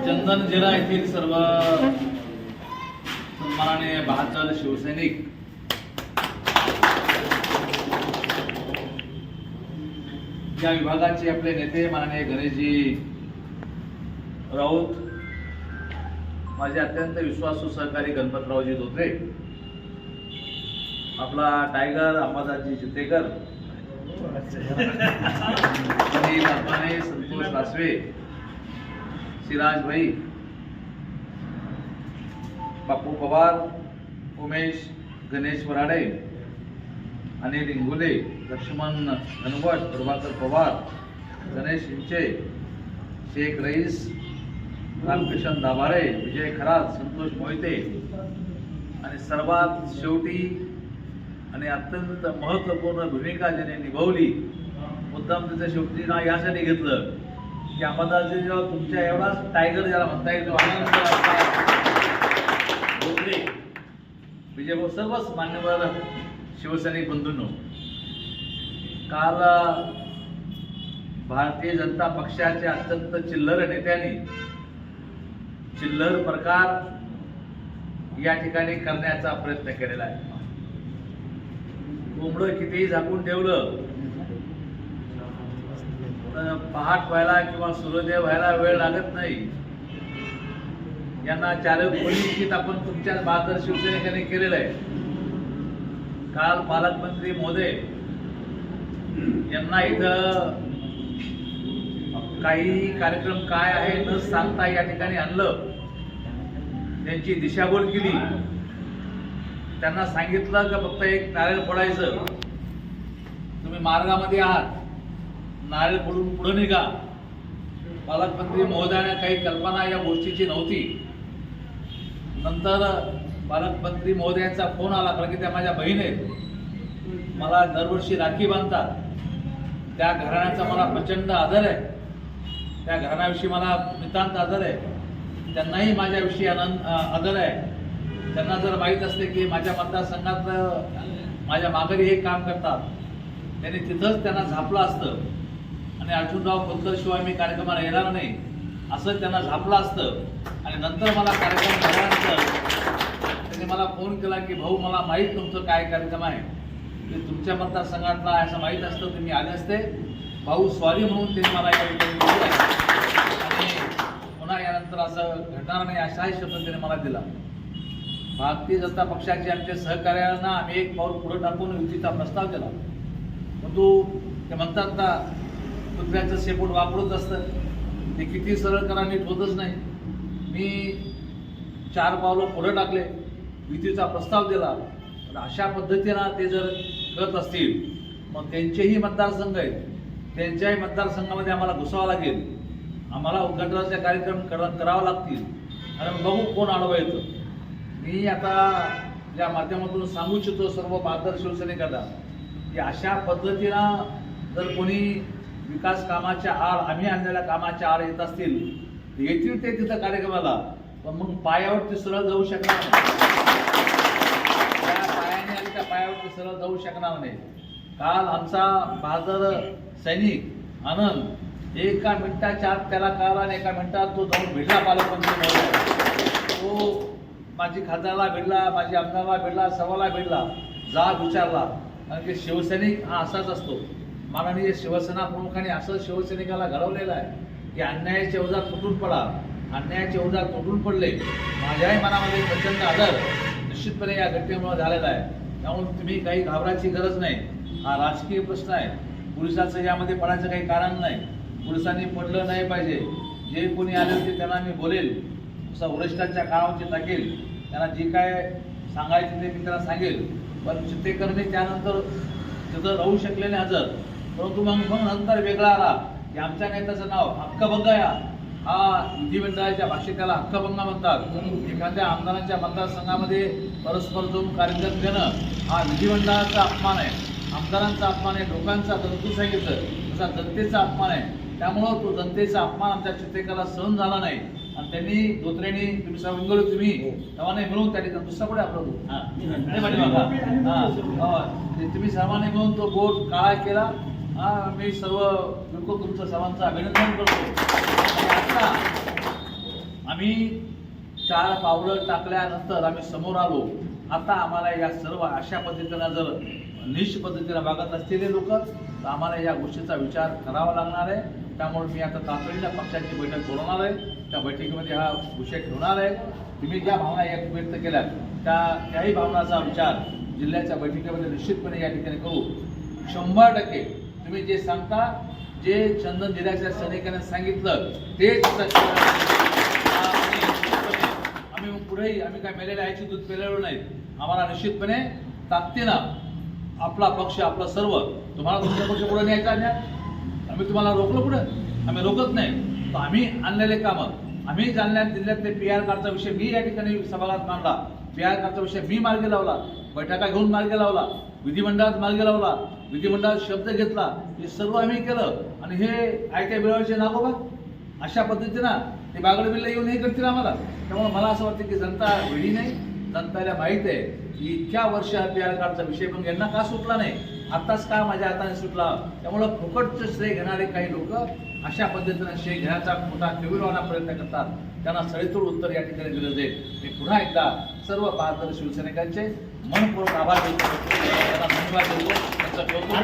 चंदन जिल्हा येथील सर्व सन्मानाने बहादर शिवसैनिक. या विभागाचे आपले नेते माननीय गणेशजी राऊत माझे अत्यंत विश्वासू सहकारी गणपतरावजी धोत्रे आपला टायगर अंबादासजी चितेकर संतोष रासवे सिराज भाई बापू पवार उमेश गणेश वराडे अनिल इंगुले लक्ष्मण घनवट प्रभाकर पवार गणेश इंचे शेख रईस रामकिशन दाभारे विजय खरात संतोष मोहिते आणि सर्वात शेवटी आणि अत्यंत महत्त्वपूर्ण भूमिका ज्याने निभावली मुद्दाम त्याचं शेवटी नाव यासाठी घेतलं. की अंबादासजी जेव्हा तुमच्या एवढाच टायगर ज्याला म्हणता येईल भोसले, विजय भाऊ सर्वच मान्यवर शिवसैनिक बंधूंनो काल भारतीय जनता पक्षाच्या अत्यंत चिल्लर नेत्यांनी चिल्लर प्रकार या ठिकाणी करण्याचा प्रयत्न केलेला आहे. कोंबडं कितीही झाकून ठेवलं पहाट व्हायला किंवा सूर्योदय व्हायला वेळ लागत नाही. यांना चालक निश्चित आपण तुमच्या बहादर शिवसैनिकांनी केलेलं आहे. काल पालकमंत्री मोदे यांना इथं काही कार्यक्रम काय आहे न सांगता या ठिकाणी आणलं. त्यांची दिशाभूल केली. त्यांना सांगितलं का फक्त एक नारळ फोडायचं. तुम्ही मार्गामध्ये आहात. नारळ पडून पुढं निघा. पालकमंत्री महोदयाने काही कल्पना या गोष्टीची नव्हती. नंतर पालकमंत्री महोदयांचा फोन आला कारण की त्या माझ्या बहीण आहेत. मला दरवर्षी राखी बांधतात. त्या घराण्याचा मला प्रचंड आदर आहे. त्या घराण्याविषयी मला नितांत आदर आहे. त्यांनाही माझ्याविषयी आनंद आदर आहे. त्यांना जर माहीत असते की माझ्या मतदारसंघात माझ्या माघारी हे काम करतात त्यांनी तिथंच त्यांना झापलं असतं. आणि अर्जुनराव खोतकर शिवाय मी कार्यक्रमाला येणार नाही. असं त्यांना झापलं असतं. आणि नंतर मला कार्यक्रम झाल्यानंतर त्यांनी मला फोन केला की भाऊ मला माहीत तुमचं काय कार्यक्रम आहे. ते तुमच्या मतदारसंघातला असं माहीत असतं तुम्ही आले असते. भाऊ स्वारी म्हणून त्यांनी मला या आणि पुन्हा यानंतर असं घडणार नाही असाही शब्द त्याने मला दिला. भारतीय जनता पक्षाचे आमच्या सहकार्यांना आम्ही एक पाऊल पुढे टाकून युतीचा प्रस्ताव दिला. परंतु ते म्हणतात ना कुत्र्याचं शेपूट वापरत असतं. ते किती सरळ करा नीट होतच नाही. मी चार पावलं पुढं टाकले युतीचा प्रस्ताव दिला. तर अशा पद्धतीनं ते जर करत असतील मग त्यांचेही मतदारसंघ आहेत. त्यांच्याही मतदारसंघामध्ये आम्हाला घुसावं लागेल. आम्हाला उद्घाटनाचे कार्यक्रम कर करावं लागतील. आणि मग बघू कोण आडवं येतं. मी आता या माध्यमातून सांगू इच्छितो सर्व बहादर शिवसैनिकांना की अशा पद्धतीनं जर कोणी विकास कामाच्या आड आम्ही आणलेल्या कामाच्या आड येत असतील येतील ते तिथं कार्यक्रमाला. पण मग पायावरती सरळ जाऊ शकणार नाही. त्या पायाने आणि त्या पायावरती सरळ जाऊ शकणार नाही. काल आमचा बहादर सैनिक आनंद एका मिनिटाच्या आत त्याला कळाला आणि एका मिनिटात तो जाऊन भेटला पालकमंत्री तो माझी खासदारला भेटला माझी आमदारला भेटला सर्वाला भेटला. जा विचारला कारण की शिवसैनिक हा असाच असतो. माननीय शिवसेना प्रमुखांनी असं शिवसैनिकाला घडवलेलं आहे की अन्यायाचे उदात तुटून पडा अन्यायाचे उदात तुटून पडले. माझ्याही मनामध्ये प्रचंड आदर निश्चितपणे या घटनेमुळे झालेला आहे. त्यामुळे तुम्ही काही घाबरायची गरज नाही. हा राजकीय प्रश्न आहे. पोलिसाचं यामध्ये पडायचं काही कारण नाही. पोलिसांनी पडलं नाही पाहिजे. जे कोणी आले होते त्यांना मी बोलेल. तसा वरिष्ठांच्या काळावरती टाकेल. त्यांना जे काय सांगायचे ते मी त्यांना सांगेल. पण चित्तेकरणी त्यानंतर तिथं राहू शकले नाही हजर. परंतु मग नंतर वेगळा आला की आमच्या नेत्याचं नाव हक्कभंग या हा विधिमंडळाच्या भाषेत त्याला हक्कभंग म्हणतात. एखाद्या आमदारांच्या मतदारसंघामध्ये परस्पर जाऊन कार्यक्रम देणं हा विधिमंडळाचा अपमान आहे. आमदारांचा अपमान आहे लोकांचा जंतू सांगितलं तसा जनतेचा अपमान आहे. त्यामुळं तो जनतेचा अपमान आमच्या चित्तेकरला सहन झाला नाही. आणि त्यांनी धोत्रेने तुम्ही सर्व तुम्ही सर्वांनी मिळून त्या ठिकाणी दुसरा कुठे आपला? हा. तुम्ही सर्वांनी मिळून तो बोर्ड काळा केला. हा मी सर्व बिलकुल तुमचं सर्वांचं अभिनंदन करतो. आता आम्ही चार पावलं टाकल्यानंतर आम्ही समोर आलो. आता आम्हाला या सर्व अशा पद्धतीनं जर निश पद्धतीनं वागत असलेले लोक तर आम्हाला या गोष्टीचा विचार करावा लागणार आहे. त्यामुळे मी आता तातडीनं पक्षाची बैठक बोलवणार आहे. त्या बैठकीमध्ये हा विषय ठेवणार आहे. तुम्ही ज्या भावना या व्यक्त केल्या त्या त्याही भावनाचा विचार जिल्ह्याच्या बैठकीमध्ये निश्चितपणे या ठिकाणी करू. शंभर टक्के तुम्ही जे सांगता जे चंदन दिल्याच्या सैनिकांनी सांगितलं तेच आम्ही पुढेही आम्ही काय मेलेल्या आईची दूध पेलेलो नाहीत आम्हाला निश्चितपणे ताकदीनं आपला पक्ष आपलं सर्व तुम्हाला तुमच्या पक्ष पुढे न्यायचा अन्याय आम्ही तुम्हाला रोखलो पुढे? आम्ही रोखत नाही. तर आम्ही आणलेले कामं आम्ही जालन्यात जिल्ह्यातले पी आर कार्डचा विषय मी या ठिकाणी सभागात मांडला. पी आर कार्डचा विषय मी मार्गी लावला. बैठका घेऊन मार्ग लावला विधिमंडळात मार्ग लावला विधिमंडळात शब्द घेतला हे सर्व आम्ही केलं. आणि हे आयत्या मिळवायचे नागोबा अशा पद्धतीनं ते बागडबिल्ला येऊन हे करतील आम्हाला. त्यामुळे मला असं वाटतं की जनता वेळी नाही. जनताला माहीत आहे की इतक्या वर्ष पी आर कार्डचा विषय पण यांना का सुटला नाही? आत्ताच का माझ्या हाताने सुटला? त्यामुळं फुकटचं श्रेय घेणारे काही लोक अशा पद्धतीनं श्रेय घेण्याचा मोठा ठेवीरवाना प्रयत्न करतात. त्यांना सडेतोड उत्तर या ठिकाणी दिलं जाईल. मी पुन्हा एकदा सर्व बहादर शिवसैनिकांचे मनपूर्वक आभार देतो त्यांना धन्यवाद देतो. त्यांचं कौतुक